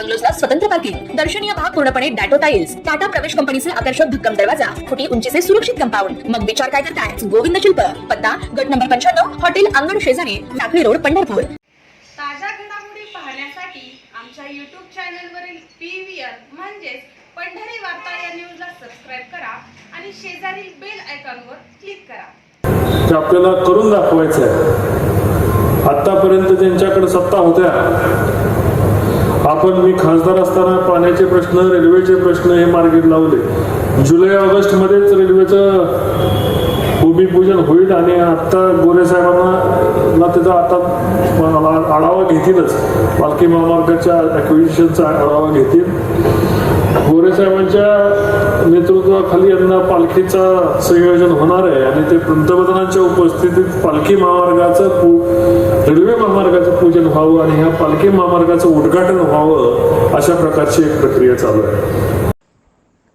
बंगलोजला स्वतंत्र पार्किंग दर्शनीय भाग पूर्णपणे डॅटो टाइल्स टाटा प्रवेश कंपनीचे आकर्षक भक्कम दरवाजा फुटी उंचीचे सुरक्षित कंपाऊंड. मग विचार काय करताय? गोविंद शिल्प पत्ता गट नंबर पंच्याण्णव हॉटेल अंगण शेजारी टाकळी रोड पंढरपूर. ताज्या घडामोडी पाहण्यासाठी आमच्या यूट्यूब चॅनलवरील पी व्ही आर म्हणजेच पंढरी वार्ता या न्यूजला सबस्क्राईब करा आणि शेजारील बेल आयकॉनवर क्लिक करा. ते आपल्याला करून दाखवायचं आहे आतापर्यंत ज्यांच्याकडे सत्ता होत्या आपण मी खासदार असताना पाण्याचे प्रश्न रेल्वेचे प्रश्न हे मार्गी लावले. जुलै ऑगस्ट मध्येच रेल्वेचं भूमिपूजन होईल आणि आत्ता गोरे साहेबांना त्याचा आता आढावा घेतीलच. पालखी महामार्गाच्या ॲक्विजिशनचा आढावा घेतील. गोरे साहेबांच्या नेतृत्वाखाली यांना पालखीचा संयोजन होणार आहे आणि ते पंतप्रधानांच्या उपस्थितीत पालखी महामार्गाचं रेल्वे महामार्गाचं पूजन व्हावं आणि ह्या पालखी महामार्गाचं उद्घाटन व्हावं अशा प्रकारची एक प्रक्रिया चालू आहे.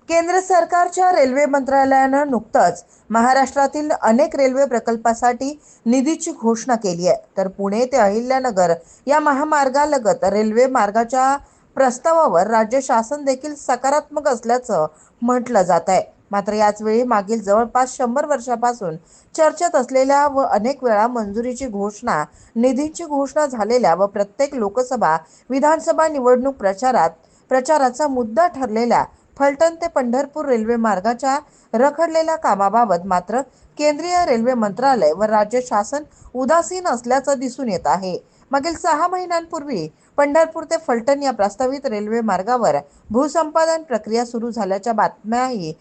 केंद्र सरकारच्या रेल्वे मंत्रालयानं नुकतंच महाराष्ट्रातील अनेक रेल्वे प्रकल्पासाठी निधीची घोषणा केली आहे. तर पुणे ते अहिल्यानगर या महामार्गालगत रेल्वे मार्गाच्या प्रस्तावावर राज्य शासन देखील सकारात्मक असल्याचं म्हटलं जात आहे. मात्र याचवेळी मागील जवळपास शंभर वर्षापासून चर्चेत असलेल्या व अनेक वेळा मंजुरीची घोषणा निधीची घोषणा झालेल्या व प्रत्येक लोकसभा विधानसभा निवडणूक प्रचारात प्रचाराचा मुद्दा ठरलेल्या फलटण ते पंढरपूर रेल्वे मार्गाच्या रखडलेल्या कामाबाबत मात्र केंद्रीय रेल्वे मंत्रालय व राज्य शासन उदासीन असल्याचं दिसून येत आहे. मागील सहा महिन्यांपूर्वी पंढरपूर ते फलटण या प्रस्तावित रेल्वे मार्गावर भूसंपादन प्रक्रिया सुरू झाल्याच्या बातम्याही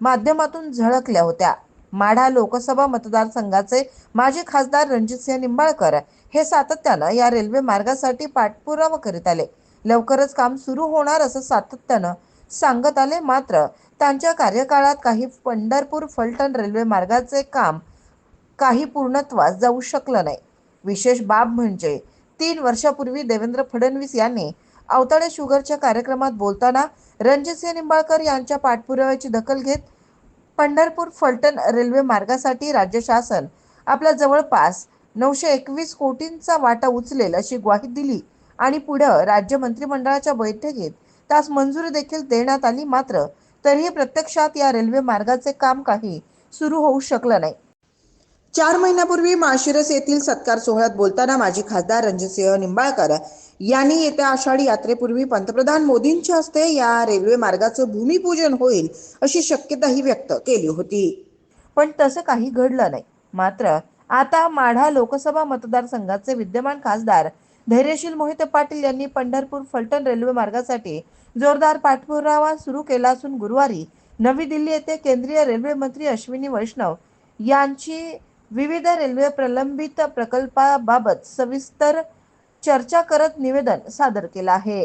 माध्यमातून झळकल्या होत्या. माढा लोकसभा मतदारसंघाचे माजी खासदार रणजितसिंह निंबाळकर हे सातत्यानं या रेल्वे मार्गासाठी पाठपुरावा करीत आले. लवकरच काम सुरू होणार असं सातत्यानं सांगत आले मात्र त्यांच्या कार्यकाळात काही पंढरपूर फलटण रेल्वे मार्गाचे काम काही पूर्णत्वास जाऊ शकलं नाही. विशेष बाब म्हणजे तीन वर्षापूर्वी देवेंद्र फडणवीस यांनी अवताडे शुगरच्या कार्यक्रमात बोलताना रणजितसिंह निंबाळकर यांच्या पाठपुराव्याची दखल घेत पंढरपूर फलटण रेल्वे मार्गासाठी राज्य शासन आपला जवळपास नऊशे एकवीस कोटींचा वाटा उचलेल अशी ग्वाही दिली आणि पुढं राज्य मंत्रिमंडळाच्या बैठकीत त्यास मंजुरी देखील देण्यात आली मात्र तरीही प्रत्यक्षात या रेल्वे मार्गाचे काम काही सुरू होऊ शकलं नाही. चार महिन्यापूर्वी माळशिरस येथील सत्कार सोहळ्यात बोलताना माजी खासदार रणजितसिंह निंबाळकर यांनी येत्या आषाढी यात्रेपूर्वी पंतप्रधान मोदींच्या हस्ते या रेल्वे मार्गाचं भूमिपूजन होईल अशी शक्यताही व्यक्त केली होती. पण तसं काही घडलं नाही. मात्र आता माढा लोकसभा मतदारसंघाचे विद्यमान खासदार धैर्यशील मोहित पाटील यांनी पंढरपूर फलटण रेल्वे मार्गासाठी जोरदार पाठपुरावा सुरू केला असून गुरुवारी नवी दिल्ली येथे केंद्रीय रेल्वे मंत्री अश्विनी वैष्णव यांची विविध रेल्वे प्रलंबित प्रकल्पाबाबत सविस्तर चर्चा करत निवेदन सादर केलं आहे.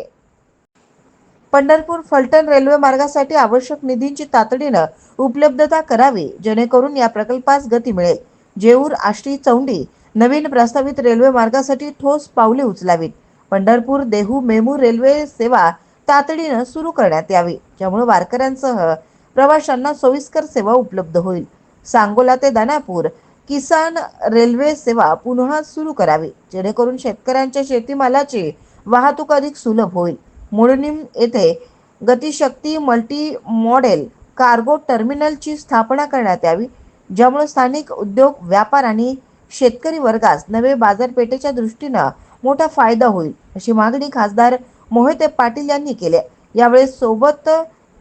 पंढरपूर फलटण रेल्वे मार्गासाठी आवश्यक निधींची तातडीनं उपलब्धता करावी जेणेकरून या प्रकल्पास गती मिळेल. जेऊर आष्टी चौंडी नवीन प्रस्तावित रेल्वे मार्गासाठी ठोस पावले उचलावीत. पंढरपूर देहू मेमू रेल्वे सेवा तातडीनं सुरू करण्यात यावी ज्यामुळे वारकऱ्यांसह प्रवाशांना सोयीस्कर सेवा उपलब्ध होईल. सांगोला ते दानापूर किसान रेल्वे सेवा पुन्हा सुरू करावी. जेणेकरून शेतकऱ्यांच्या शेतीमालाची वाहतूक अधिक सुलभ होईल. मुळनिम येथे गतिशक्ती मल्टी मॉडेल कार्गो टर्मिनलची स्थापना करण्यात यावी ज्यामुळे स्थानिक उद्योग व्यापार आणि शेतकरी वर्गास नवे बाजारपेठेच्या दृष्टीनं मोठा फायदा होईल अशी मागणी खासदार मोहिते पाटील यांनी केली यावेळी सोबत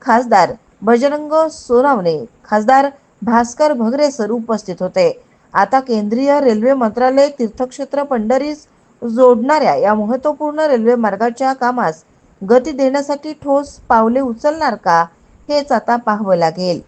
खासदार बजरंग सोनावणे खासदार भास्कर भगरेसर उपस्थित होते. आता केंद्रीय रेल्वे मंत्रालय तीर्थक्षेत्र पंढरीस जोडणाऱ्या या महत्त्वपूर्ण रेल्वे मार्गाच्या कामास गती देण्यासाठी ठोस पावले उचलणार का हेच आता पाहावं लागेल.